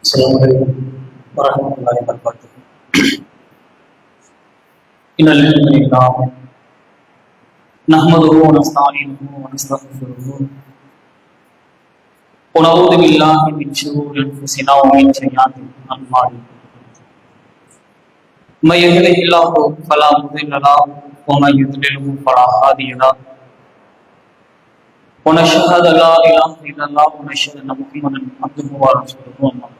السلام عليكم ورحمة الله وبركاته إن الحمد لله نحمده ونستعينه ونستغفره ونعوذ بالله من شرور أنفسنا ومن سيئات أعمالنا من يهده الله فلا مضل له ومن يضلله فلا هادي له ونشهد أن لا إله إلا الله ونشهد أن محمدا عبده ورسوله أما بعد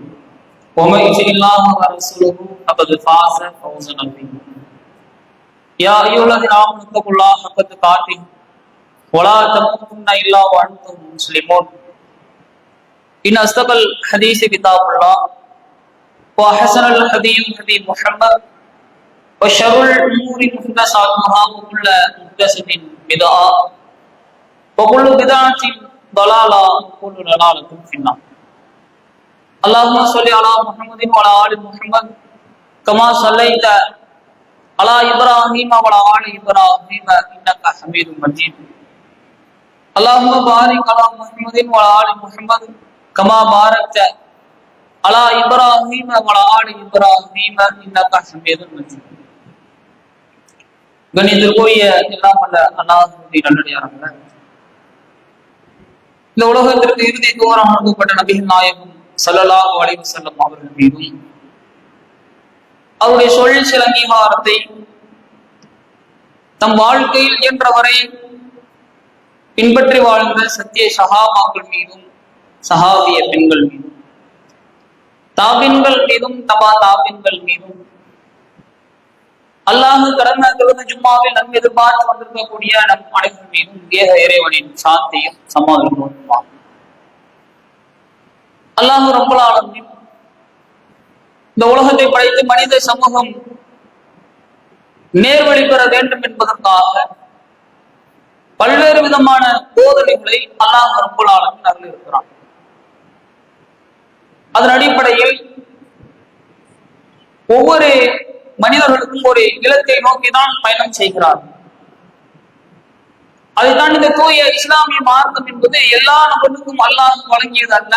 ومن يطع الله ورسوله فقد فاز فوزا عظيما يا أيها الذين آمنوا اتقوا الله حق تقاته ولا تموتن إلا وأنتم مسلمون إن أصدق الحديث كتاب الله وأحسن الحديث هدي محمد وشر الأمور محدثاتها وكل محدثة بدعة وكل بدعة ضلالة وكل ضلالة في النار اللهم صل على محمد وعلى آل محمد كما صليت على إبراهيم وعلى آل إبراهيم إنك حميد مجيد اللهم بارك على محمد وعلى آل محمد كما باركت على إبراهيم وعلى آل إبراهيم إنك حميد مجيد கணிதற்குரிய எல்லாம் வல்ல அல்லாஹுடைய நல்லடியாரங்கள இந்த உலகத்திற்கு இறுதி தூரம் அனுப்பப்பட்ட நபிகள் நாயகம் சல்லலாஹு அலைவு வஸல்லம் அவர்கள் மீதும் அவருடைய சொல் சில அங்கீகாரத்தை தம் வாழ்க்கையில் இயன்றவரை பின்பற்றி வாழ்ந்த சத்திய சகாபாக்கள் மீதும் சஹாபிய பெண்கள் மீதும் தாபின்கள் மீதும் தபா தாபின்கள் மீதும் அல்லாஹு கடந்த கடந்த ஜும்மாவில் நம் எதிர்பார்த்து வந்திருக்கக்கூடிய நம் அனைவரும் மீதும் ஏக இறைவனின் சாந்தியும் சமாதானம் அல்லாஹு ரப்பலாளமின் இந்த உலகத்தை படைத்து மனித சமூகம் நேர்வழி பெற வேண்டும் என்பதற்காக பல்வேறு விதமான போதனைகளை அல்லாஹ் ரொம்ப அருள் இருக்கிறான் அதன் அடிப்படையில் ஒவ்வொரு மனிதர்களுக்கும் ஒரு இலக்கை நோக்கிதான் பயணம் செய்கிறார் அதைத்தான் இந்த தூய இஸ்லாமிய மார்க்கம் என்பது எல்லா நபர்களுக்கும் அல்லாஹ் வழங்கியது அல்ல.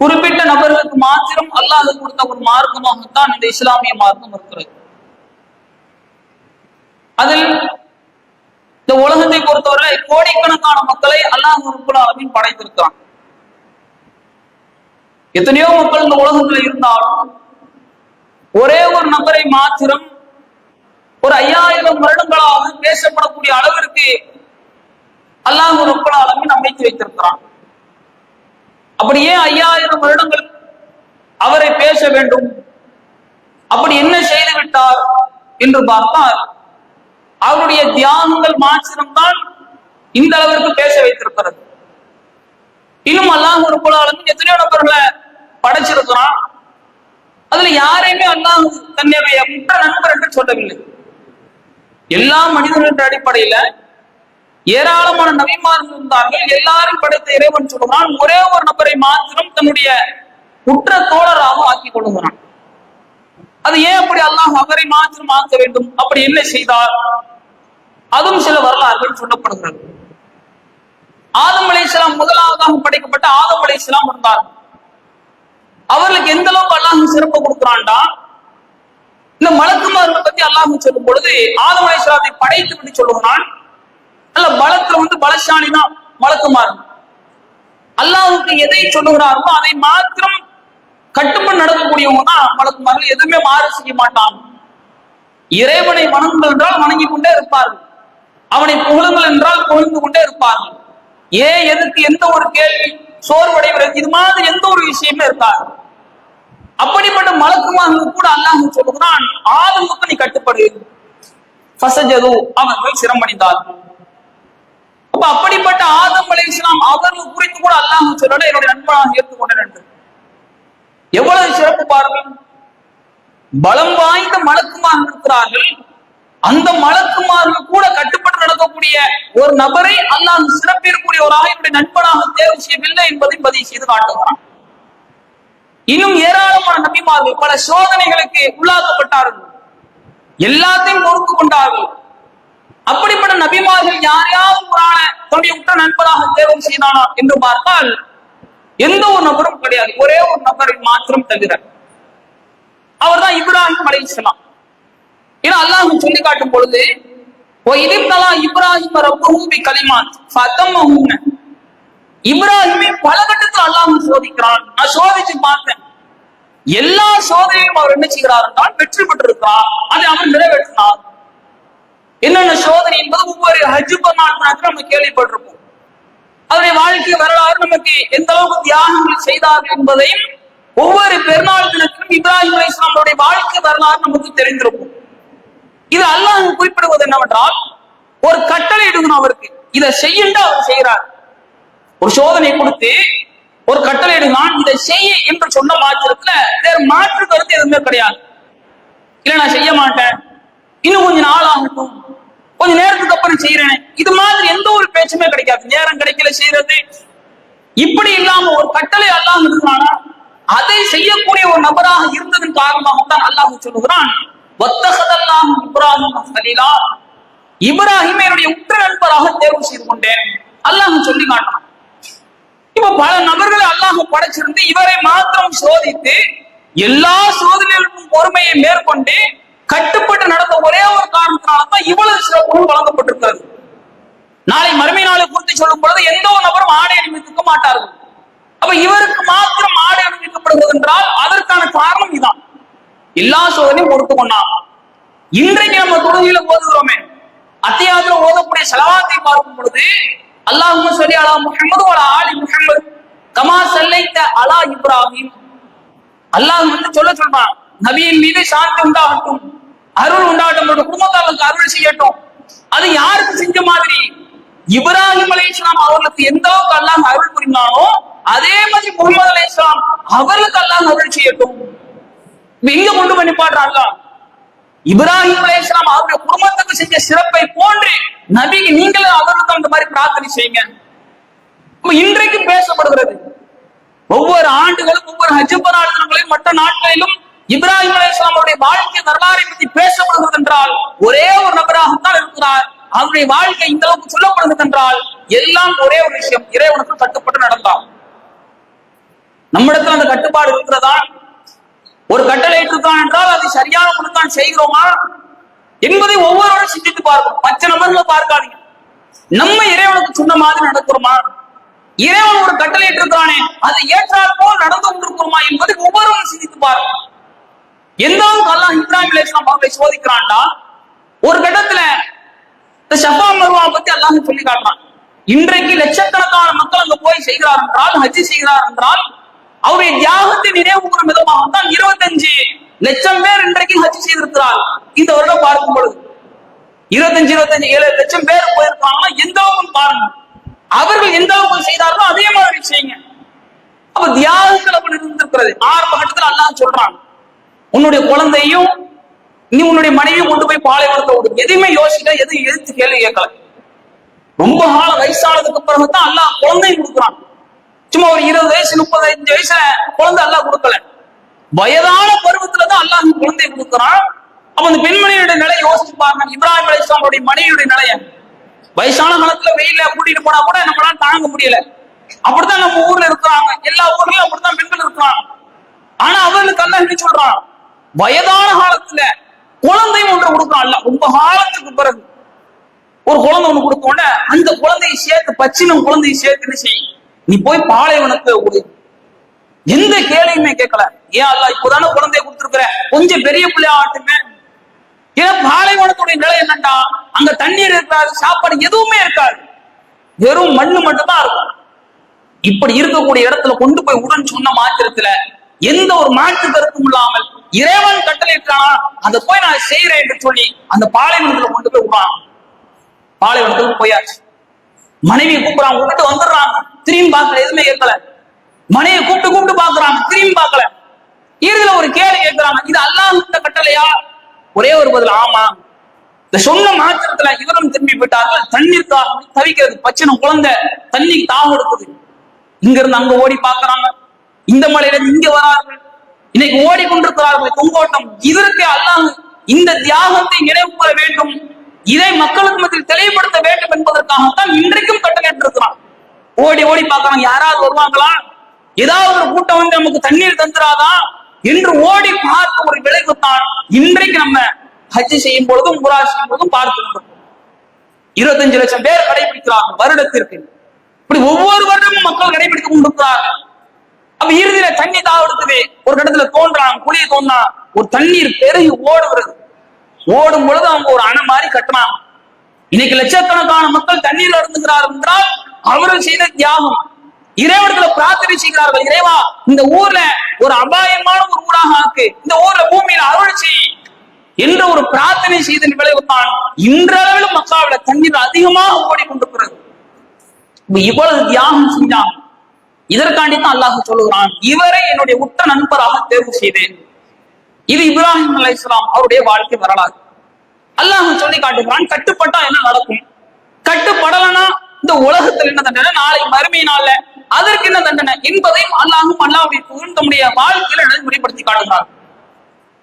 குறிப்பிட்ட நபர்களுக்கு மாத்திரம் அல்லாஹ் கொடுத்த ஒரு மார்க்கமாகத்தான் இந்த இஸ்லாமிய மார்க்கம் இருக்கிறது. அதில் இந்த உலகத்தை பொறுத்தவரை கோடிக்கணக்கான மக்களை அல்லாஹ் ரப்புல் படைத்திருக்கிறான். எத்தனையோ மக்கள் இந்த உலகத்துல இருந்தாலும் ஒரே ஒரு நபரை மாத்திரம் ஒரு ஐயாயிரம் வருடங்களாக பேசப்படக்கூடிய அளவிற்கு அல்லாஹ் ரப்பல் ஆலமின் அமைத்து வைத்திருக்கிறான். அப்படி ஏன் ஐயாயிரம் வருடங்கள் அவரை பேச வேண்டும். அப்படி என்ன செய்து விட்டார் என்று பார்த்தால் அவருடைய தியாகங்கள் மாத்திரம்தான் இந்த அளவிற்கு பேச வைத்திருக்கிறது. இன்னும் அல்லாஹ் ஒரு ஆலமின் எத்தனையோ நபர்களை படைச்சிருக்கிறான். அதுல யாரையுமே அல்லாஹ் தன்னுடைய முற்ற நண்பர் என்று சொல்லவில்லை. எல்லா மனிதர்களுடைய அடிப்படையில ஏராளமான நபிமார்கள் இருந்தார்கள். எல்லாரும் படைத்த இறைவன் சொல்லுகிறான் ஒரே ஒரு நபரை மாத்திரம் தன்னுடைய உற்ற தோழராக ஆக்கி கொள்ளுகிறான். அது ஏன் அப்படி அல்லாஹ் அவரை மாத்திரம் ஆக்க வேண்டும்? அப்படி என்ன செய்தார்? அதுவும் சில வரலாறுகள் சொல்லப்படுகிறது. ஆதம் அலை இஸ்லாம் முதலாவதாக படைக்கப்பட்ட ஆதம் அலை இஸ்லாம் அவர்களுக்கு எந்த அளவுக்கு அல்லாஹ் சிறப்பு கொடுக்கிறான்டா? இந்த மலக்குமார்களை பத்தி அல்லாஹ் சொல்லும் பொழுது ஆதம் அலைசலாத்தை படைத்து விட்டு சொல்லுகிறான் அல்ல பலத்துல வந்து பலசாலி தான் மலக்குமார் அல்லாஹுக்கு எதை சொல்லுகிறார்களோ அதை மாத்திரம் கட்டுப்பட்டு நடக்கக்கூடியவங்க தான் மலக்குமார்கள் எதுவுமே மாறு செய்ய மாட்டாங்க இறைவனை வணங்குங்கள் என்றால் வணங்கி கொண்டே இருப்பார்கள். அவனை புகழுங்கள் என்றால் புகழ்ந்து கொண்டே இருப்பார்கள். ஏன் எதுக்கு எந்த ஒரு கேள்வி சோர்வடைகிறது? இது மாதிரி எந்த ஒரு விஷயமே இருக்காது. அப்படிப்பட்ட மலக்குமாக கூட அல்லாஹ் சொல்லுகிறான் ஆதமுக்கு நீ கட்டுப்படு. ஃபசஜது அவர்கள் சிரமணிந்தார்கள் அப்ப அப்படிப்பட்ட ஆதம் அலை இஸ்லாம் அவர்கள் குறித்து கூட அல்லாஹ் சொல்லல. என்னுடைய நண்பனாக ஏற்றுக்கொண்டேன். என்று எவ்வளவு சிறப்பு பாருங்கள். பலம் வாய்ந்த மலக்குமார் இருக்கிறார்கள். அந்த மலக்குமார்கள் கூட கட்டுப்பட்டு நடக்கக்கூடிய ஒரு நபரை அல்லாஹ் சிறப்பிற்குரிய ஒரு ஆயுடைய நண்பனாக தேர்வு செய்யவில்லை என்பதை பதிவு செய்து காட்டுகிறான். இன்னும் ஏராளமான நபிமார்கள் பல சோதனைகளுக்கு உள்ளாக்கப்பட்டார்கள். எல்லாத்தையும் பொறுத்து கொண்டார்கள். அப்படிப்பட்ட நபிமார்கள் யாரையாவது ஒரு ஆளை தன்னுடைய உற்ற நண்பராக தேர்வு செய்தானா என்று பார்த்தால் எந்த ஒரு நபரும் கிடையாது. ஒரே ஒரு நபரை மாத்திரம் தவிர. அவர்தான் இப்ராஹிம் அலைஹிஸ்ஸலாம் ஏன்னா அல்லாஹ் சொல்லி காட்டும் பொழுது ஓ இதிப்தலா இப்ராஹிம் ரப்பஹூபி கலிமாத் ஃபதம்மஹுன்ன இப்ராஹிமை பல கட்டத்தில் அல்லாஹ் சோதிக்கிறான். நான் சோதிச்சு பார்த்தேன். எல்லா சோதனையும் அவர் என்ன செய்கிறார் என்றால் வெற்றி பெற்றிருக்கிறார். அதை அவர் நிறைவேற்றினார். என்னென்ன சோதனை என்பது ஒவ்வொரு ஹஜ் பெருநாள் நம்ம கேள்விப்பட்டிருப்போம். அவருடைய வாழ்க்கை வரலாறு நமக்கு எந்த அளவுக்கு தியாகங்கள் செய்தார்கள் என்பதையும் ஒவ்வொரு பெருநாள் தினத்திலும் இப்ராஹிம் அலி இஸ்லாமுடைய வாழ்க்கை வரலாறு நமக்கு தெரிந்திருக்கும். இது அல்லாஹ் குறிப்பிடுவது என்னவென்றால் ஒரு கட்டளை எடுக்கணும் அவருக்கு. இதை செய்யுண்டு அவர் செய்கிறார். ஒரு சோதனை கொடுத்து ஒரு கட்டளை எடுக்கலாம் இதை செய்ய என்று சொன்ன மாற்றத்துல வேற மாற்று கருத்து எதுவுமே கிடையாது. இல்ல நான் செய்ய மாட்டேன். இன்னும் கொஞ்ச நாள் ஆகட்டும். கொஞ்ச நேரத்துக்கு அப்புறம் செய்யறேன் இது மாதிரி எந்த ஒரு பேச்சுமே கிடைக்காது. நேரம் கிடைக்கல செய்யறது இப்படி இல்லாம ஒரு கட்டளை அல்லாஹ் இருக்கிறானா அதை செய்யக்கூடிய ஒரு நபராக இருந்ததன் காரணமாகத்தான் அல்லாஹ் சொல்லுகிறான். இப்ராஹிம் கலீலா இப்ராஹிம் என்னுடைய உற்ற நண்பராக தேர்வு செய்து கொண்டேன். அல்லாஹ் சொல்லி காட்டான் இப்ப பல நபர்களை அல்லாஹ் படைச்சிருந்து இவரை மாத்திரம் சோதித்து எல்லா சோதனைகளுக்கும் பொறுமையை மேற்கொண்டு கட்டுப்பட்டு நடந்த ஒரே ஒரு காரணத்தினால தான் இவ்வளவு சிறப்புகள் வழங்கப்பட்டிருக்கிறது. நாளை மறுமை நாளை குறித்து சொல்லும் பொழுது எந்த ஒரு நபரும் ஆடை அணிவித்துக்க மாட்டார்கள். அப்ப இவருக்கு மாத்திரம் ஆடை அணிவிக்கப்படுகிறது என்றால் அதற்கான காரணம் இதுதான் எல்லா சோதனையும் பொறுத்து கொண்டாங்க இன்றைக்கு நம்ம தொழுகையில ஓதுகிறோமே. அத்தியாவத்தில் ஓதக்கூடிய செலவாத்தை பார்க்கும் பொழுது அல்லாஹும் சொல்லி அலா முகமது வலா ஆலி முகமது கமா சல்லைத்த அலா இப்ராஹிம். அல்லாஹ் வந்து சொல்ல சொல்றான் நபியின் மீது சாந்தி உண்டாகட்டும். அருள் உண்டாகட்டும் உங்களுடைய குடும்பத்தாருக்கு அருள் செய்யட்டும். அது யாருக்கு செஞ்ச மாதிரி? இப்ராஹிம் அலை இஸ்லாம் அவர்களுக்கு எந்த அளவுக்கு அல்லாஹ் அருள் புரிந்தானோ அதே மாதிரி முகமது அலை இஸ்லாம் அவர்களுக்கு அல்லாஹ் அருள் செய்யட்டும். எங்க கொண்டு போய் நிப்பாடுறான் இப்ராஹிம் அலை இஸ்லாம் அவருடைய குடும்பத்துக்கு செஞ்ச சிறப்பை போன்று நபிக்கு நீங்களும் அவர்களுக்கு அந்த மாதிரி பிரார்த்தனை செய்யுங்க. இன்றைக்கும் இன்றைக்கு பேசப்படுகிறது. ஒவ்வொரு ஆண்டுகளும் ஒவ்வொரு ஹஜ் பராடங்களையும் மற்ற நாட்களிலும் இப்ராஹிம் அலைஹிஸ்ஸலாம் அவருடைய வாழ்க்கை வரலாறை பற்றி பேசப்படுகிறது என்றால் ஒரே ஒரு நபராகத்தான் இருக்கிறார். அவருடைய வாழ்க்கை இந்த அளவுக்கு சொல்லப்படுகிறது என்றால் எல்லாம் ஒரே ஒரு விஷயம் இறைவனுக்கு கட்டுப்பட்டு நடந்தார் நம்மிடத்துல அந்த கட்டுப்பாடு இருக்கிறதா? ஒரு கட்டளை இருக்கான் என்றால் அதை சரியான முழுத்தான் செய்கிறோமா? என்பதை ஒவ்வொருவரும் சிந்தித்து பார்க்கணும். மற்ற நபர்களை பார்க்காதீங்க. நம்ம இறைவனுக்கு சொன்ன மாதிரி நடக்கிறோமா? இறைவன் ஒரு கட்டளை இருக்கிறானே அதை ஏற்றால் போல் நடந்து கொண்டிருக்கிறோமா என்பதை ஒவ்வொருவரும் சிந்தித்து பாருங்க எந்த அளவுக்கு அல்லாஹ் இப்ராஹிம் அலைஹிஸ்ஸலாம் அவர்களை சோதிக்கிறான்டா ஒரு கட்டத்துல இந்த ஷஃபா மருவா பத்தி அல்லாஹ் சொல்லி காட்டுறான். இன்றைக்கு லட்சக்கணக்கான மக்கள் அங்க போய் செய்கிறார் என்றால் ஹஜ்ஜி செய்கிறார் என்றால் அவருடைய தியாகத்தை நினைவு கூறும் விதமாகத்தான் இருபத்தஞ்சு லட்சம் பேர் இன்றைக்கு ஹஜ்ஜி செய்திருக்கிறார். இந்த வருடம் பார்க்கும் பொழுது. இருபத்தஞ்சு இருபத்தஞ்சு ஏழு லட்சம் பேர் போயிருக்காங்கன்னா எந்த அளவுக்கு பாருங்க. அவர்கள் எந்த அளவுக்கு செய்தார்களோ அதே மாதிரி செய்யுங்க. அப்ப தியாகங்கள் அப்படி இருந்திருக்கிறது ஆரம்ப கட்டத்தில் அல்லாஹ் சொல்றாங்க உன்னுடைய குழந்தையும் நீ உன்னுடைய மனைவியும் கொண்டு போய் பாலைவனத்தை விடும் எதையுமே யோசிக்க எதுவும் எதிர்த்து கேள்வி கேட்கல. ரொம்ப கால வயசானதுக்கு பிறகுதான் அல்லாஹ் குழந்தையும் கொடுக்குறான். சும்மா ஒரு இருபது வயசு முப்பத்தஞ்சு வயசுல குழந்தை அல்லாஹ் கொடுக்கல. வயதான பருவத்துலதான் அல்லாஹ் குழந்தையை கொடுக்குறான். அப்ப அந்த பெண்மணியுடைய நிலை யோசிச்சு பாருங்க. இப்ராஹிம் அலி இஸ்லாமுடைய மனைவியுடைய நிலைய. வயசான காலத்துல வெயில கூட்டிட்டு போனா கூட நம்மளால தாங்க முடியல. அப்படித்தான் நம்ம ஊர்ல இருக்கிறாங்க. எல்லா ஊர்லயும் அப்படித்தான் பெண்கள் இருக்கிறாங்க. ஆனா அவர்களுக்கு அல்லாஹ் என்ன வயதான காலத்துல குழந்தையும் ஒன்று கொடுக்கலாம். அல்ல ரொம்ப காலத்துக்கு பிறகு. ஒரு குழந்தை ஒண்ணு கொடுத்த உடனே அந்த குழந்தையை சேர்த்து பச்சினம் குழந்தையை சேர்த்து செய் நீ போய் பாலைவனத்தை கொடு எந்த கேள்வியுமே கேட்கல. ஏன் அல்ல இப்போதான குழந்தைய கொடுத்துருக்குற? கொஞ்சம் பெரிய பிள்ளையா ஆட்டுமே ஏன் பாலைவனத்துடைய நிலை என்னண்டா? அங்க தண்ணீர் இருக்காது சாப்பாடு எதுவுமே இருக்காது. வெறும் மண்ணு மட்டும்தான் இருக்கும். இப்படி இருக்கக்கூடிய இடத்துல கொண்டு போய் உடன் சொன்ன மாத்திரத்துல எந்த ஒரு மாற்று கருத்தும் இல்லாமல் இறைவன் கட்டளையிட்டானா அதை போய் நான் செய்யறேன் என்று சொல்லி அந்த பாலைவனத்துல கொண்டு போய் விடுறான் பாலைவனத்துக்கு போயாச்சு. மனைவியை கூப்பிடுறாங்க கூப்பிட்டு வந்துடுறாங்க திரும்பி பார்க்கல எதுவுமே கேட்கல. மனைவியை கூப்பிட்டு கூப்பிட்டு பாக்குறாங்க திரும்பி பார்க்கல. கேட்கிறாங்க இது அல்லாஹ் கட்டளையா? ஒரே ஒரு பதில் ஆமா. இந்த சொன்ன மாத்திரத்துல இவரும் திரும்பி விட்டார்கள் தண்ணீர் தாகம் தவிக்கிறது பச்சனை குழந்தை தண்ணி தாகம் எடுக்குது. இங்க இருந்து அங்க ஓடி பாக்குறாங்க இந்த மலையில இங்க வரார்கள் இன்னைக்கு ஓடிக்கொண்டிருக்கிறார்கள். தொங்கோட்டம் இதற்கு அல்லாஹ் இந்த தியாகத்தை நினைவு கூற வேண்டும். இதை மக்களுக்கு மத்தியில் தெளிவுபடுத்த வேண்டும் என்பதற்காகத்தான் இன்றைக்கும் கட்டளையிட்டிருக்கிறான் ஓடி ஓடி பார்க்கறாங்க. யாராவது வருவாங்களா? ஏதாவது ஒரு கூட்டம் வந்து நமக்கு தண்ணீர் தந்துராதா? என்று ஓடி பார்த்த ஒரு விளைவுத்தான் இன்றைக்கு நம்ம ஹஜ் செய்யும் பொழுதும் உரா செய்யும் பொழுதும் பார்த்து இருபத்தஞ்சு லட்சம் பேர் கடைபிடிக்கிறார்கள் வருடத்திற்கு. இப்படி ஒவ்வொரு வருடமும் மக்கள் கடைபிடித்துக் கொண்டிருக்கிறார்கள். அப்ப இறுதியில தண்ணி தாவடுக்குது ஒரு இடத்துல தோன்றான் குழியை தோன்றான் ஒரு தண்ணீர் பெருகி ஓடுகிறது ஓடும் பொழுது அவங்க ஒரு அணை மாதிரி கட்டுறான் இன்னைக்கு லட்சக்கணக்கான மக்கள் தண்ணீர் அருந்துகிறார்கள் என்றால் அவர்கள் செய்த தியாகம். இறைவனத்துல பிரார்த்தனை செய்கிறார்கள் இறைவா இந்த ஊர்ல ஒரு அபாயமான ஒரு ஊராக ஆக்கு. இந்த ஊர்ல பூமியில அருள் செய் என்ற ஒரு பிரார்த்தனை செய்தன் விளைவுதான் இன்றளவிலும் மக்காவில தண்ணீர் அதிகமாக ஓடிக்கொண்டிருக்கிறது. இப்ப இவ்வளவு தியாகம் செஞ்சாங்க. இதற்காண்டி தான் அல்லாஹ் சொல்லுகிறான் இவரை என்னுடைய உற்ற நண்பராக தேர்வு செய்தேன். இது இப்ராஹிம் அலை இஸ்லாம் அவருடைய வாழ்க்கை வரலாறு. அல்லாஹ் சொல்லி காட்டுகிறான் கட்டுப்பட்டா என்ன நடக்கும்? கட்டுப்படலனா இந்த உலகத்தில் என்ன தண்டனை? நாளை மறுமை நாள்ல அதற்கு என்ன தண்டனை? என்பதையும் அல்லாஹும் அல்லாஹுடைய தூதரும் தம்முடைய வாழ்க்கையில நடைமுறைப்படுத்தி காட்டுகிறார்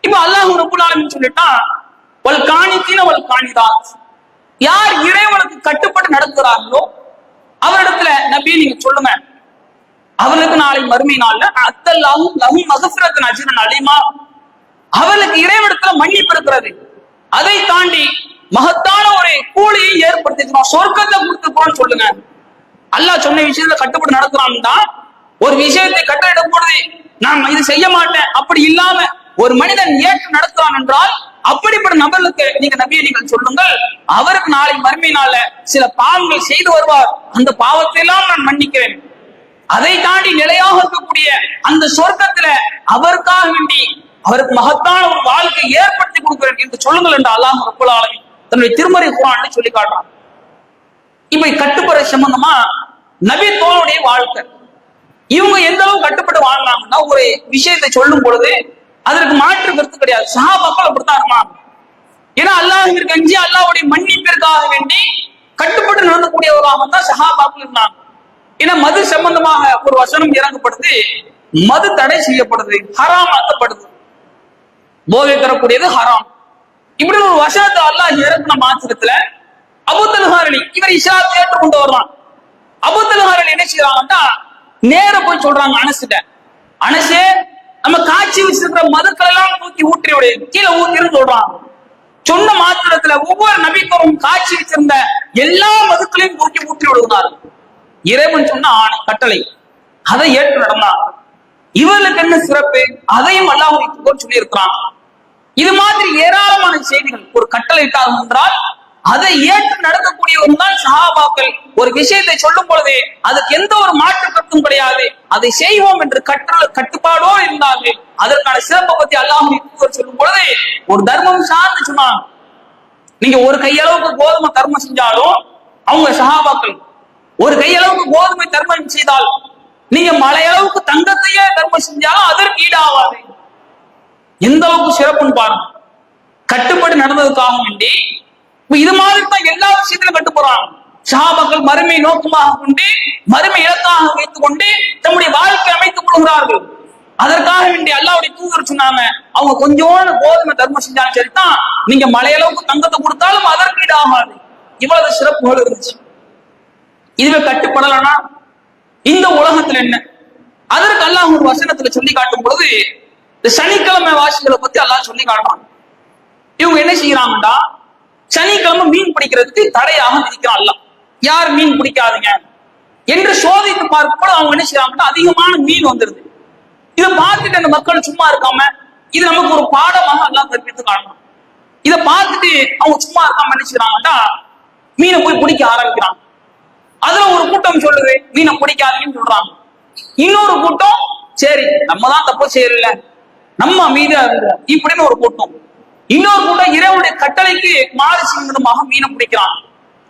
இப்ப அல்லாஹ் ரப்புல் சொல்லிட்டா வல் காணித்தீன வல் காணிதான் யார் இறைவனுக்கு கட்டுப்பட்டு நடக்கிறார்களோ அவரிடத்துல நபி நீங்க சொல்லுங்க. அவளுக்கு நாளை மறுமை நாள்ல அத்தல்லாவும் லஹும் மகசுரத்தின் அஜிரன் அலிமா. அவளுக்கு இறைவனத்துல மன்னிப்பு இருக்கிறது. அதை தாண்டி மகத்தான ஒரு கூலியை ஏற்படுத்திக்கிறோம் சொர்க்கத்தை கொடுத்துக்கிறோம்னு சொல்லுங்க. அல்லாஹ் சொன்ன விஷயத்துல கட்டுப்பட்டு நடக்கிறான்னா ஒரு விஷயத்தை கட்டளிடும் பொழுது நான் இது செய்ய மாட்டேன். அப்படி இல்லாம ஒரு மனிதன் ஏற்று நடத்துவான் என்றால் அப்படிப்பட்ட நபர்களுக்கு நீங்க நபியை நீங்கள் சொல்லுங்கள். அவருக்கு நாளை மறுமை சில பாவங்கள் செய்து வருவார். அந்த பாவத்தை எல்லாம் நான் மன்னிக்கிறேன். அதை தாண்டி நிலையாக இருக்கக்கூடிய அந்த சொர்க்கத்துல அவருக்காக வேண்டி அவருக்கு மகத்தான ஒரு வாழ்க்கை ஏற்படுத்தி கொடுக்கிறேன் என்று சொல்லுங்கள் என்று அல்லாஹ் ரப்புல் ஆலமீன் தன்னுடைய திருமறை குரான் சொல்லி காட்டுறான். இப்ப கட்டுப்பட சம்பந்தமா நபி தோளுடைய வாழ்க்கை. இவங்க எந்த அளவு கட்டுப்பட்டு வாழலாம்னா ஒரு விஷயத்தை சொல்லும் பொழுது அதற்கு மாற்று கருத்து கிடையாது. சஹாபாக்கள் அப்படித்தான் இருந்தாங்க. ஏன்னா அல்லாஹிற்கு அஞ்சு அல்லாவுடைய மன்னிப்பிற்காக வேண்டி கட்டுப்பட்டு நடந்தக்கூடியவர்களாக தான் சஹாபாக்கள் இருந்தாங்க. ஏன்னா மது சம்பந்தமாக ஒரு வசனம் இறங்கப்படுது. மது தடை செய்யப்படுது. ஹராம் ஆக்கப்படுது. போதை தரக்கூடியது ஹராம். இப்படி ஒரு வசனத்தை அல்லாஹ் இறக்குன மாத்திரத்துல அபுத்தல்ஹாரணி இவர் இஸ்லாத்தை ஏற்றுக்கொண்டு வரலாம் அபுத்தல்ஹாரணி என்ன செய்யறாங்கன்னா நேர போய் சொல்றாங்க அனசிட்ட. அனசே நம்ம காட்சி வச்சிருக்கிற மதுக்கள் எல்லாம் தூக்கி ஊற்றி விடு. கீழே ஊத்தின்னு சொல்றாங்க சொன்ன மாத்திரத்துல ஒவ்வொரு நபிக்கும் காட்சி வச்சிருந்த எல்லா மதுக்களையும் தூக்கி ஊற்றி விடுகிறார்கள். இறைவன் சொன்ன ஆணை கட்டளை. அதை ஏற்று நடந்தான். இவர்களுக்கு என்ன சிறப்பு? அதையும் அல்லாஹ் சொல்லி இருக்கிறான் இது மாதிரி ஏராளமான செய்திகள். ஒரு கட்டளை என்றால் அதை ஏற்று நடக்கக்கூடியவங்க தான் சஹாபாக்கள். ஒரு விஷயத்தை சொல்லும் பொழுதே அதுக்கு எந்த ஒரு மாற்று கருத்தும் கிடையாது. அதை செய்வோம் என்று கற்று கட்டுப்பாடோ இருந்தார்கள் அதற்கான சிறப்பை பத்தி அல்லாஹ் சொல்லும் பொழுது ஒரு தர்மம் சார்ந்து சொன்னாங்க நீங்க ஒரு கையளவுக்கு கோதுமை தர்மம் செஞ்சாலும் அவங்க சஹாபாக்கள் ஒரு கையளவுக்கு கோதுமை தர்மம் செய்தால் நீங்க மலையளவுக்கு தங்கத்தையே தர்மம் செஞ்சாலும் அதற்கு ஈடாகாது. எந்த அளவுக்கு சிறப்புன்னு பாருங்க. கட்டுப்படி நடந்ததுக்காக வேண்டி இப்ப இது மாதிரி தான் எல்லா விஷயத்திலும் கட்டுப்படுறாங்க சஹாபாக்கள் மறுமை நோக்கமாக கொண்டு மறுமை இலக்காக வைத்துக் கொண்டு தம்முடைய வாழ்க்கை அமைத்துக் கொள்கிறார்கள். அதற்காக வேண்டிய அல்லாவுடைய தூதர் சொன்னாங்க அவங்க கொஞ்சோண்டு கோதுமை தர்மம் செஞ்சாலும் சரிதான். நீங்க மலையளவுக்கு தங்கத்தை கொடுத்தாலும் அதற்கு ஈடாகாது. இவ்வளவு சிறப்புகள் இருந்துச்சு. இதுவே கட்டுப்படலனா இந்த உலகத்துல என்ன? அதற்கு அல்லாஹ் ஒரு வசனத்துல சொல்லி காட்டும் பொழுது இந்த சனிக்கிழமை வாசிகளை பத்தி அல்லாஹ் சொல்லி காட்டுறான். இவங்க என்ன செய்யறாங்கடா சனிக்கிழமை மீன் பிடிக்கிறதுக்கு தடையாக விதிக்கிறான் அல்ல யார் மீன் பிடிக்காதீங்க? என்று சோதித்து பார்க்கும்போது அவங்க என்ன செய்யறாங்கன்னா அதிகமான மீன் வந்துருது. இதை பார்த்துட்டு அந்த மக்கள் சும்மா இருக்காம இது நமக்கு ஒரு பாடமாக எல்லாம் கற்பித்து காணணும் இதை பார்த்துட்டு அவங்க சும்மா இருக்காம என்ன செய்யறாங்கன்னா மீனை போய் பிடிக்க ஆரம்பிக்கிறாங்க. அதுல ஒரு கூட்டம் சொல்லுது மீனை பிடிக்காதீங்கன்னு சொல்றாங்க. இன்னொரு கூட்டம் சரி நம்ம தான் தப்பு செய்யல நம்ம மீத இப்படின்னு ஒரு கூட்டம். இன்னொரு கூட்டம் இறைவனுடைய கட்டளைக்கு மாறு சிங்கமாக மீனை பிடிக்கிறான்.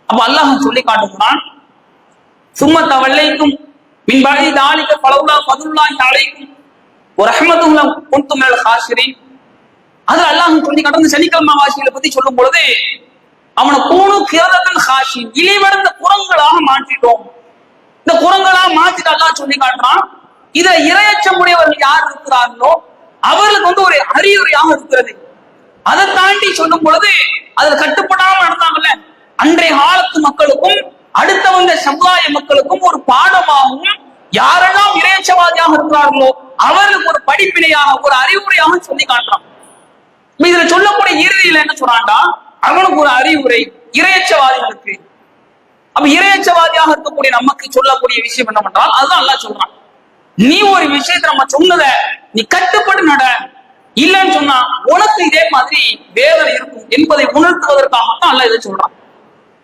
அப்ப அல்லாஹ் சொல்லி காட்டுகிறான் சும்மா தவள்ளைக்கும் மின் பழி தாளிக்க பலவுலா பதுல்லா அழைக்கும் ஒரு அஹமதுல்லா குந்தும் ஹாசிரின். அதுல அல்லாஹ் சொல்லி கடந்த சனிக்கிழமை வாசிகளை பத்தி சொல்லும் பொழுது அவனை கூணு கிரதத்தன் ஹாஷி இழிவடைந்த குரங்களாக மாற்றிட்டோம். இந்த குரங்களா மாத்திட்டு அல்லாஹ் சொல்லி காட்டுறான் இதுல இரையச்சமுடையவர்கள் யார் இருக்கிறார்களோ அவர்களுக்கு வந்து ஒரு அறிகுறியாக இருக்கிறது. அதை தாண்டி சொல்லும் பொழுது அதுல கட்டுப்படாம நடந்தாங்கல்ல அன்றைய காலத்து மக்களுக்கும் அடுத்த வந்த சமுதாய மக்களுக்கும் ஒரு பாடமாகவும் யாரெல்லாம் இறையச்சவாதியாக இருக்கிறார்களோ அவர்களுக்கு ஒரு படிப்பினையாக ஒரு அறிவுரையாக சொல்லி காட்டுறான். இதுல சொல்லக்கூடிய இறுதியில என்ன சொல்றான்டா அவனுக்கு ஒரு அறிவுரை இறையச்சவாதிகளுக்கு அப்ப இறையச்சவாதியாக இருக்கக்கூடிய நமக்கு சொல்லக்கூடிய விஷயம் என்ன என்னவென்றால் அதுதான் அல்லா சொல்றான். நீ ஒரு விஷயத்தை நம்ம சொன்னத நீ கட்டுப்பட்டு நட. இல்லைன்னு சொன்னா உனக்கு இதே மாதிரி வேதனை இருக்கும் என்பதை உணர்த்துவதற்காகத்தான் அல்லாஹ் இதை சொல்றான்.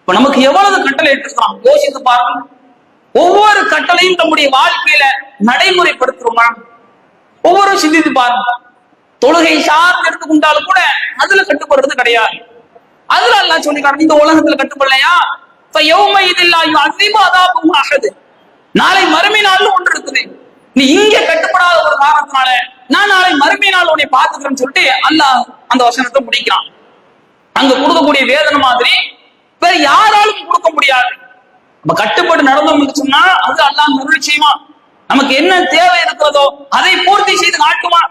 இப்ப நமக்கு எவ்வளவு கட்டளை எடுத்துக்கிறான் யோசித்து பாருங்க. ஒவ்வொரு கட்டளையும் நம்முடைய வாழ்க்கையில நடைமுறைப்படுத்துறோமா? ஒவ்வொரு சிந்தித்து பாருங்க. தொழுகை சார்ந்து எடுத்துக்கொண்டாலும் கூட அதுல கட்டுப்படுறது கிடையாது. அதுல அல்லாஹ் சொல்லி இந்த உலகத்துல கட்டுப்படலையா? இப்ப எவ்வளவு அதிகமா அதான் ஆகுது நாளை மறுமை நாள்னு ஒன்று இருக்குது. நீ இங்க கட்டுப்படாத ஒரு காரணத்தினால நான் நாளை மறுமை நாள் உன்னை பாத்துக்கிறேன்னு சொல்லிட்டு அல்லாஹ் அந்த வசனத்தை முடிக்கிறான். அங்க கொடுக்கக்கூடிய வேதனை மாதிரி வேற யாராலும் கொடுக்க முடியாது. நம்ம கட்டுப்பாடு நடந்தோம்னு சொன்னா அது அல்லாஹ் அருள் நமக்கு என்ன தேவை இருக்கிறதோ அதை பூர்த்தி செய்து காட்டுவான்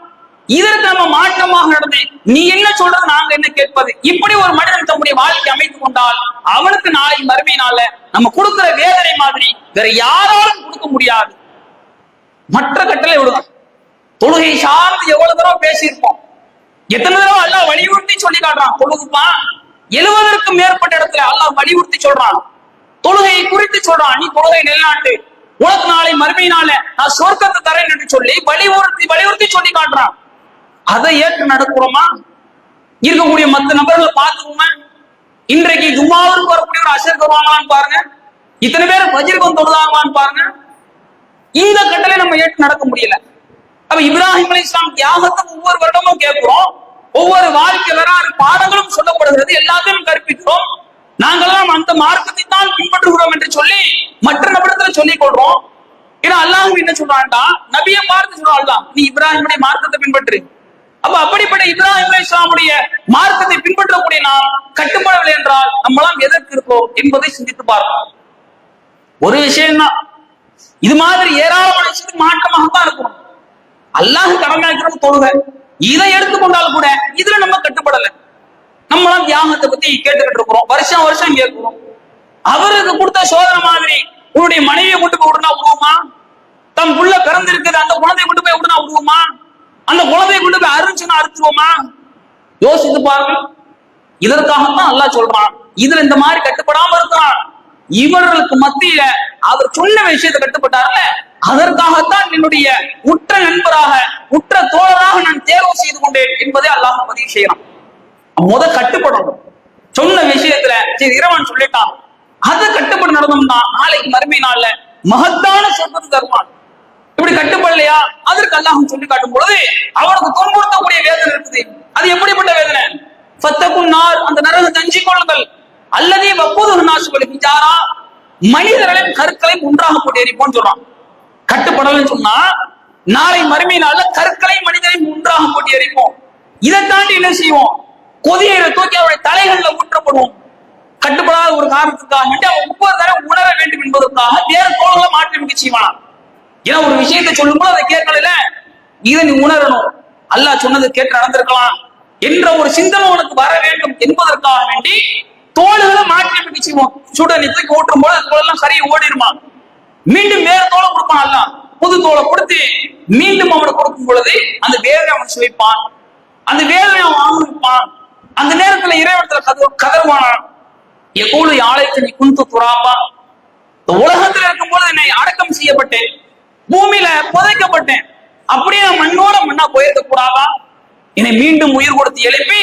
இதற்கு நம்ம மாற்றமாக நடந்து நீ என்ன சொல்றது நாங்க என்ன கேட்பது? இப்படி ஒரு மனிதன் தம்முடைய வாழ்க்கை அமைத்துக் கொண்டால் அவனுக்கு நாளை மறுமையினால நம்ம கொடுக்கிற வேதனை மாதிரி வேற யாராலும் கொடுக்க முடியாது. மற்ற கட்டளை விடுதான். தொழுகை சார்ந்து எவ்வளவு தடவை பேசியிருப்போம். எத்தனை தடவை அல்லாஹ் வலியுறுத்தி சொல்லி காட்டுறான் தொழுகுப்பான் எழுவதற்கும் மேற்பட்ட இடத்துல அல்லாஹ் வலியுறுத்தி சொல்றான். தொழுகையை குறித்து சொல்றான் நீ தொழுகை நிலைநாட்டு. உனக்கு நாளை மறுமையினால நான் சொர்க்கத்தை தரேன் என்று சொல்லி வலியுறுத்தி வலியுறுத்தி சொல்லி காட்டுறான். அதை ஏற்று நடக்கிறோமா இருக்கக்கூடிய மற்ற நபர்களை பார்த்துக்கோமா இன்றைக்கு ஜும்மாவிற்கு வரக்கூடிய ஒரு அசருக்கு வருவாங்களான்னு பாருங்க. இத்தனை பேர் வஜிருக்கு தொழுதாங்களான்னு பாருங்க. இந்த கட்டளை நம்ம ஏற்று நடக்க முடியல. அப்ப இப்ராஹிம் அலி இஸ்லாம் தியாகத்தை ஒவ்வொரு வருடமும் கேட்கிறோம். ஒவ்வொரு வாழ்க்கை வரலாறு பாடங்களும் சொல்லப்படுகிறது. எல்லாத்தையும் கற்பிக்கிறோம். நாங்கெல்லாம் அந்த மார்க்கத்தை தான் பின்பற்றுகிறோம் என்று சொல்லி மற்ற நபரத்துல சொல்லிக் கொள்றோம். ஏன்னா அல்லாஹ் என்ன சொல்றான்டா? நபியை பார்த்து சொல்றான் நீ இப்ராஹிமுடைய மார்க்கத்தை பின்பற்று. அப்ப அப்படிப்பட்ட இப்ராஹிம் இஸ்லாமுடைய மார்க்கத்தை பின்பற்றக்கூடிய நாம் கட்டுப்படவில்லை என்றால் நம்மளாம் எதற்கு இருக்கோம் என்பதை சிந்தித்து பார்ப்போம் ஒரு விஷயம் தான் இது மாதிரி ஏராளமான விஷயத்துக்கு மாற்றமாகத்தான் இருக்கும் அல்லாஹ் கடமையாக்கிறது தொழுகை. இதை எடுத்துக்கொண்டாலும் கூட இதுல நம்ம கட்டுப்படல. நம்மளாம் தியாகத்தை பத்தி கேட்டுக்கிட்டு இருக்கிறோம். வருஷம் வருஷம் கேட்கிறோம். அவருக்கு கொடுத்த சோதனை மாதிரி உன்னுடைய மனைவியை கொண்டு போய் விடுனா விடுவோமா தம் புள்ள பிறந்திருக்குது அந்த குழந்தையை கொண்டு போய் விடுனா விடுவோமா அந்த குழந்தையை கொண்டு போய் அருந்துச்சுன்னா அறுத்துருவோமா? யோசித்து பாருங்க. இதற்காகத்தான் அல்லாஹ் சொல்றான். இதுல இந்த மாதிரி கட்டுப்படாம இருக்கிறான் இவர்களுக்கு மத்தியில அவர் சொன்ன விஷயத்தை கட்டுப்பட்டார்ல. அதற்காகத்தான் என்னுடைய உற்ற நண்பராக உற்ற தோழராக நான் தேர்வு செய்து கொண்டேன் என்பதை அல்லாஹ் பதிவு செய்யறான் முத கட்டுப்படணும். சொன்ன விஷயத்துல சரி இறைவன் சொல்லிட்டான். அது கட்டுப்பட்டு நடந்தோம்னா நாளைக்கு மறுமை நாள்ல மகத்தான சொர்க்கத்தை தருவான். இப்படி கட்டுப்படலையா? அதற்கு அல்லாஹும் சொல்லி காட்டும் பொழுது அவனுக்கு துன்புறுத்தக்கூடிய வேதனை இருக்குது. அது எப்படிப்பட்ட வேதனை? சத்தக்கும் நாள் அந்த நரக தஞ்சி கொள்ளுங்கள். அல்லதே வப்போது நாசுகளை பிஞ்சாரா மனிதர்களையும் கருக்களை ஒன்றாக போட்டு எரிப்போம்னு சொல்றான். கட்டுப்படலன்னு சொன்னா நாளை மறுமை நாள்ல கற்களை மனிதனையும் ஒன்றாக போட்டு எரிப்போம். இதை தாண்டி என்ன செய்வோம்? கொதியரை தூக்கி அவருடைய தலைகள்ல ஊற்றப்படுவோம். கட்டுப்படாத ஒரு காரணத்துக்காக அவன் ஒவ்வொரு தடவை உணர வேண்டும் என்பதற்காக வேறு தோள்களை மாற்றி மிக செய்வான் ஏன்னா ஒரு விஷயத்தை சொல்லும்போது அதை கேட்கல இதை நீ உணரணும். அல்லாஹ் சொன்னது கேட்டு நடந்திருக்கலாம் என்ற ஒரு சிந்தனை உனக்கு வர வேண்டும் என்பதற்காக வேண்டி தோள்களை மாற்றி மிக செய்வோம். சுட நித்துக்கு ஓட்டும் போது அது தோலெல்லாம் சரியா ஓடிடுமா? மீண்டும் வேற தோலை கொடுப்பான் அல்ல புது தோலை கொடுத்து மீண்டும் அவனை கொடுக்கும் பொழுது அந்த வேதனை அவன் சுவைப்பான். அந்த வேதனை அவன் அனுபவிப்பான் அந்த நேரத்துல இறைவனத்துல கத கதறுவானான் எப்போது ஆலயத்தை நீ குந்து துறாப்பா? இந்த உலகத்துல இருக்கும் பொழுது என்னை அடக்கம் செய்யப்பட்டேன். பூமியில புதைக்கப்பட்டேன். அப்படியே நான் மண்ணோட மண்ணா போயிருக்க கூடாதா? என்னை மீண்டும் உயிர் கொடுத்து எழுப்பி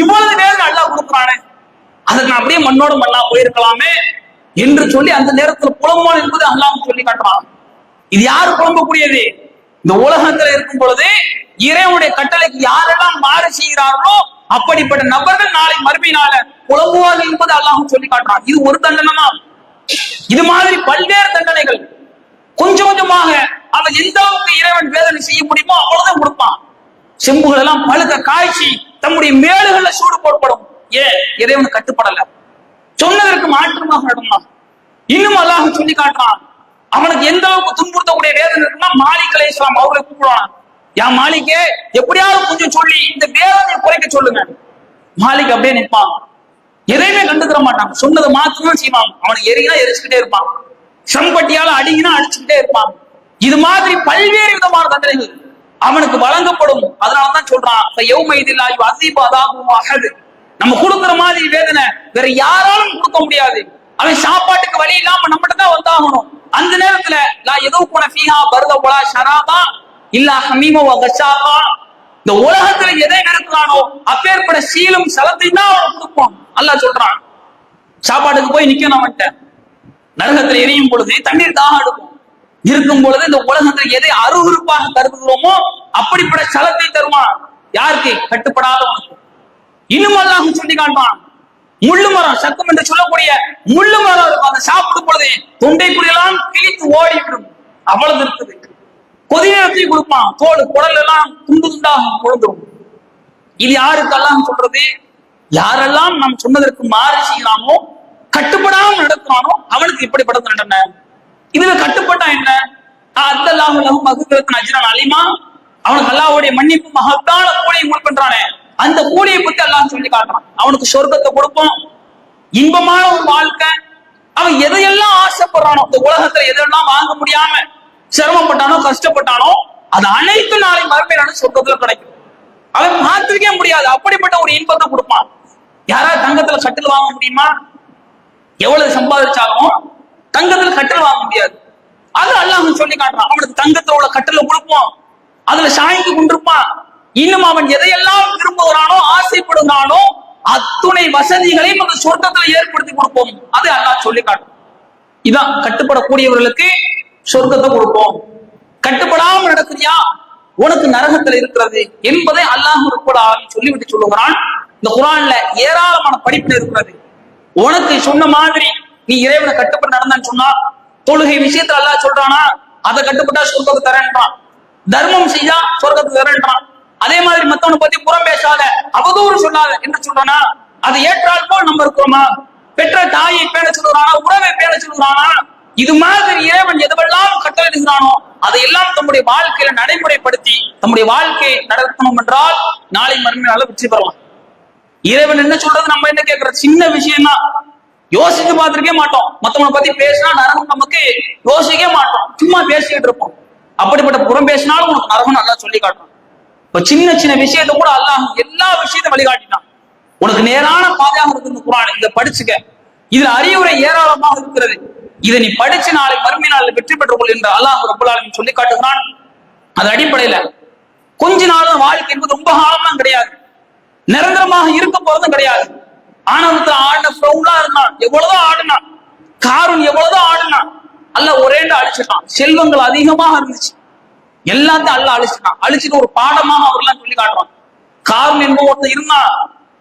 இவ்வளவு நேரம் அல்லாஹ் கொடுக்குறானே. அதுக்கு நான் அப்படியே மண்ணோட மண்ணா போயிருக்கலாமே என்று சொல்லி அந்த நேரத்தில் புலம்போல் என்பது அல்லாஹ் சொல்லி காட்டுறான். இது யாரு புலம்பக்கூடியது? இந்த உலகத்துல இருக்கும் பொழுது இறைவனுடைய கட்டளைக்கு யாரெல்லாம் மாறு செய்கிறார்களோ அப்படிப்பட்ட நபர்கள் நாளை மறுமையினால புலம்புவார்கள் என்பது அல்லாஹ் சொல்லி காட்டுறான். இது ஒரு தண்டனமா இது மாதிரி பல்வேறு தண்டனைகள். கொஞ்சம் கொஞ்சமாக அவன் எந்த அளவுக்கு இறைவன் வேதனை செய்ய முடியுமோ அவ்வளவுதான் கொடுப்பான். செம்புகள் எல்லாம் பழுக்க காய்ச்சி தம்முடைய மேலுகள்ல சூடு போடப்படும். ஏன் இறைவன் கட்டுப்படல. சொன்னதற்கு மாற்றமாக நடந்தான். இன்னும் அல்லாஹ் சொல்லி காட்டுறான். அவனுக்கு எந்த அளவுக்கு துன்புறுத்தக்கூடிய வேதனை இருக்குன்னா மாலிக் அலை இஸ்லாம் அவர்களை கூப்பிடுவான். என் மாலிக்கே எப்படியாவது கொஞ்சம் சொல்லி இந்த வேதனையை குறைக்க சொல்லுங்க. மாலிக் அப்படியே நிற்பான். எதையுமே கண்டுக்கிற மாட்டான். சொன்னதை மாத்திரம் செய்வான். அவனை எரியா எரிச்சுக்கிட்டே இருப்பான். செம்பட்டியால அடிங்கினா அடிச்சுக்கிட்டே இருப்பான். இது மாதிரி பல்வேறு விதமான தண்டனைகள் அவனுக்கு வழங்கப்படும். அதனாலதான் சொல்றான் யௌமைதில் அகது நம்ம கொடுக்கிற மாதிரி வேதனை வேற யாராலும் கொடுக்க முடியாது. அவன் சாப்பாட்டுக்கு வழி இல்லாம நம்மகிட்ட தான் வந்தாகணும். அந்த நேரத்துல நான் எதுவும் போன ஃபீஹா பருத போலா ஷராபா இல்ல ஹமீமோ கஷாபா. இந்த உலகத்துல எதை நடக்கிறானோ அப்பேற்பட சீலும் சலத்தையும் தான் அவனுக்கு கொடுப்போம் அல்ல சொல்றான் சாப்பாட்டுக்கு போய் நிக்கணும் அவன்கிட்ட. நரகத்துல எரியும் பொழுது தண்ணீர் தாக எடுக்கும். இருக்கும் பொழுது இந்த உலகத்துல எதை அருவருப்பாக கருதுகிறோமோ அப்படிப்பட்ட சலத்தை தருவான் யாருக்கு? கட்டுப்படாதவனுக்கு. இன்னும் அல்லாஹ் சொல்லி காண்பான். முள்ளு மரம் சத்தம் என்று சொல்லக்கூடிய முள்ளு மரம் இருக்கும். அதை சாப்பிடும் பொழுது தொண்டைக்குடியெல்லாம் கிழித்து ஓடிவிடும். அவ்வளவு இருக்குது. கொதி நேரத்தையும் கொடுப்பான்? தோல் குடல் எல்லாம் துண்டு துண்டாக கொழுந்துரும் இது யாருக்கெல்லாம் சொல்றது? யாரெல்லாம் நாம் சொன்னதற்கு மாறு செய்யலாமோ கட்டுப்படாமல் நடக்கிறானோ அவனுக்கு இப்படிப்பட்ட தண்டனை இதுல கட்டுப்பட்டா என்ன? அத்தல்லாஹு லஹு மகுபிரத்தின் அஜ்ரன் அலிமா. அவனுக்கு அல்லாஹ்வுடைய மன்னிப்பு மகத்தான கூலியை பண்றானே. அந்த கூலியை பத்தி அல்லாஹ் சொல்லி காட்டுறான் அவனுக்கு சொர்க்கத்தை கொடுப்போம். இன்பமான ஒரு வாழ்க்கை. அவன் எதையெல்லாம் ஆசைப்படுறானோ இந்த உலகத்துல எதெல்லாம் வாங்க முடியாம சிரமப்பட்டானோ கஷ்டப்பட்டானோ அது அனைத்து நாளை மறுமையிலான சொர்க்கத்துல கிடைக்கும். அவன் மாத்திருக்கவே முடியாது. அப்படிப்பட்ட ஒரு இன்பத்தை கொடுப்பான். யாராவது தங்கத்துல கட்டில் வாங்க முடியுமா? எவ்வளவு சம்பாதிச்சாலும் தங்கத்துல கட்டில் வாங்க முடியாது. அது அல்லாஹ் சொல்லி காட்டுறான். அவனுக்கு தங்கத்துல உள்ள கட்டல கொடுப்போம். அதுல சாய்ந்து கொண்டிருப்பான். இன்னும் அவன் எதையெல்லாம் விரும்புகிறானோ ஆசைப்படுகிறானோ அத்துணை வசதிகளையும் அந்த சொர்க்கத்துல ஏற்படுத்தி கொடுப்போம். அது அல்லாஹ் சொல்லி காட்டும் இதான் கட்டுப்படக்கூடியவர்களுக்கு சொர்க்கத்தை கொடுப்போம். கட்டுப்படாம நடக்கிறியா? உனக்கு நரகத்துல இருக்கிறது என்பதை அல்லாஹ் கூட சொல்லிவிட்டு சொல்லுகிறான். இந்த குரான்ல ஏராளமான படிப்பு இருக்கிறது. உனக்கு சொன்ன மாதிரி நீ இறைவனை கட்டுப்பட்டு நடந்தான்னு சொன்னா தொழுகை விஷயத்துல அல்லா சொல்றானா அதை கட்டுப்பட்டா சொர்க்கத்தை தரேன்றான். தர்மம் செய்யா சொர்க்கத்தை தரேன்றான். அதே மாதிரி மத்தவனை பத்தி புறம் பேசாத அவதூறு சொல்லாத என்று சொல்றானா அது ஏற்றால் போல் நம்ம இருக்கிறோமா? பெற்ற தாயை பேண சொல்லுறானா உறவை பேண சொல்லுறானா இது மாதிரி இறைவன் எதுவெல்லாம் கட்டளையிடுகிறானோ அதையெல்லாம் தம்முடைய வாழ்க்கையில நடைமுறைப்படுத்தி தம்முடைய வாழ்க்கையை நடத்தணும் என்றால் நாளை மறுமையினால வெற்றி பெறலாம். இறைவன் என்ன சொல்றது? நம்ம என்ன கேட்கறது சின்ன விஷயம் தான் யோசிச்சு பார்த்திருக்கே மாட்டோம். மத்தவங்களை பத்தி பேசினா நரகம் நமக்கு யோசிக்கவே மாட்டோம். சும்மா பேசிக்கிட்டு இருப்போம். அப்படிப்பட்ட புறம் பேசினாலும் உனக்கு நரகம் நல்லா சொல்லி காட்டும் இப்ப சின்ன சின்ன விஷயத்த கூட அல்லாஹ் எல்லா விஷயத்தையும் வழிகாட்டினான் உனக்கு நேரான பாதையாக இருக்கு இந்த குரான். இதை படிச்சுக்க. இதுல அறிவுரை ஏராளமாக இருக்கிறது. இதை நீ படிச்சு நாளை மறுமை நாளில் வெற்றி பெற்றுக் கொள் என்று அல்லாஹ் ரபுல் சொல்லி காட்டுகிறான். அது அடிப்படையில கொஞ்ச நாளும் வாழ்க்கை என்பது ரொம்ப காலம்லாம் கிடையாது. நிரந்தரமாக இருக்க போறதும் கிடையாது. ஆனந்தத்துல ஆடின ஃப்ரௌண்டா இருந்தான். எவ்வளவுதான் ஆடினான். காரூன் எவ்வளவுதான் ஆடினான். அல்ல ஒரே அழிச்சிட்டான். செல்வங்கள் அதிகமாக இருந்துச்சு. எல்லாத்தையும் அல்ல அழிச்சிட்டான். அழிச்சிட்டு ஒரு பாடமாக அவர்லாம் சொல்லி காட்டுறான் காரூன் என்ப ஒருத்தன் இருந்தான்.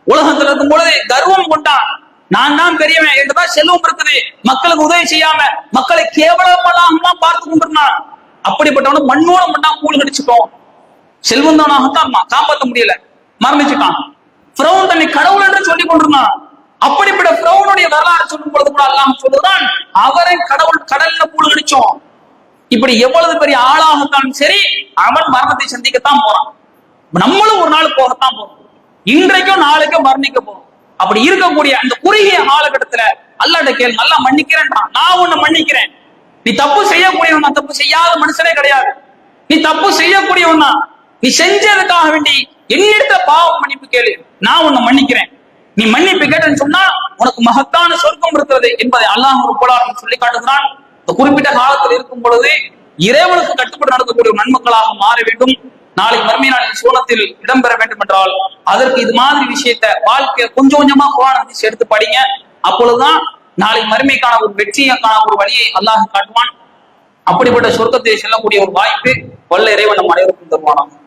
உலகத்துல இருக்கும் பொழுது கர்வம் கொண்டான். நான் தான் பெரியவன் என்றுதான் செல்வம் இருக்குது. மக்களுக்கு உதவி செய்யாம மக்களை கேவலமெல்லாம் பார்த்து கொண்டிருந்தான் அப்படிப்பட்டவன மண்ணோட மண்ணா கூழ் கடிச்சுட்டோம். செல்வந்தவனாகத்தான் காப்பாற்ற முடியல. மரணிச்சுட்டான். பிரவுன் தன்னை கடவுள் என்று சொல்லிக் கொண்டிருந்தான். அப்படிப்பட்ட பிரவுனுடைய வரலாறு சொல்லும் பொழுது கூட அல்லாம சொல்லுதான் அவரை கடவுள் கடல்ல மூழ்கடிச்சோம். இப்படி எவ்வளவு பெரிய ஆளாகத்தான் சரி அவன் மரணத்தை சந்திக்கத்தான் போறான். நம்மளும் ஒரு நாள் போகத்தான் போறோம். இன்றைக்கும் நாளைக்கும் மரணிக்க போறோம். அப்படி இருக்கக்கூடிய அந்த குறுகிய காலகட்டத்துல அல்லாட்ட கேள் நல்லா மன்னிக்கிறேன்றான் நான் உன்னை மன்னிக்கிறேன். நீ தப்பு செய்யக்கூடியவன் நான் தப்பு செய்யாத மனுஷனே கிடையாது. நீ தப்பு செய்யக்கூடியவன் நீ செஞ்சதுக்காக வேண்டி என்னிடத்த பாவம் மன்னிப்பு கேளு. நான் உன்னை மன்னிக்கிறேன். நீ மன்னிப்பு கேட்டேன்னு சொன்னா உனக்கு மகத்தான சொர்க்கம் இருக்கிறது என்பதை அல்லாஹ் ஒரு சொல்லி காட்டுகிறான். இந்த குறிப்பிட்ட காலத்தில் இருக்கும் பொழுது இறைவனுக்கு கட்டுப்பட்டு நடக்கக்கூடிய நன்மக்களாக மாற வேண்டும். நாளை மறுமை நாளின் சோனத்தில் இடம்பெற வேண்டும் என்றால் அதற்கு இது மாதிரி விஷயத்த வாழ்க்கையை கொஞ்சம் கொஞ்சமா குரான் ஹதீஸ் எடுத்து படிங்க. அப்பொழுதுதான் நாளை மறுமைக்கான ஒரு வெற்றியக்கான ஒரு வழியை அல்லாஹ் காட்டுவான். அப்படிப்பட்ட சொர்க்கத்தை செல்லக்கூடிய ஒரு வாய்ப்பு வல்ல இறைவன் நம் அனைவருக்கும் தருவானாகும்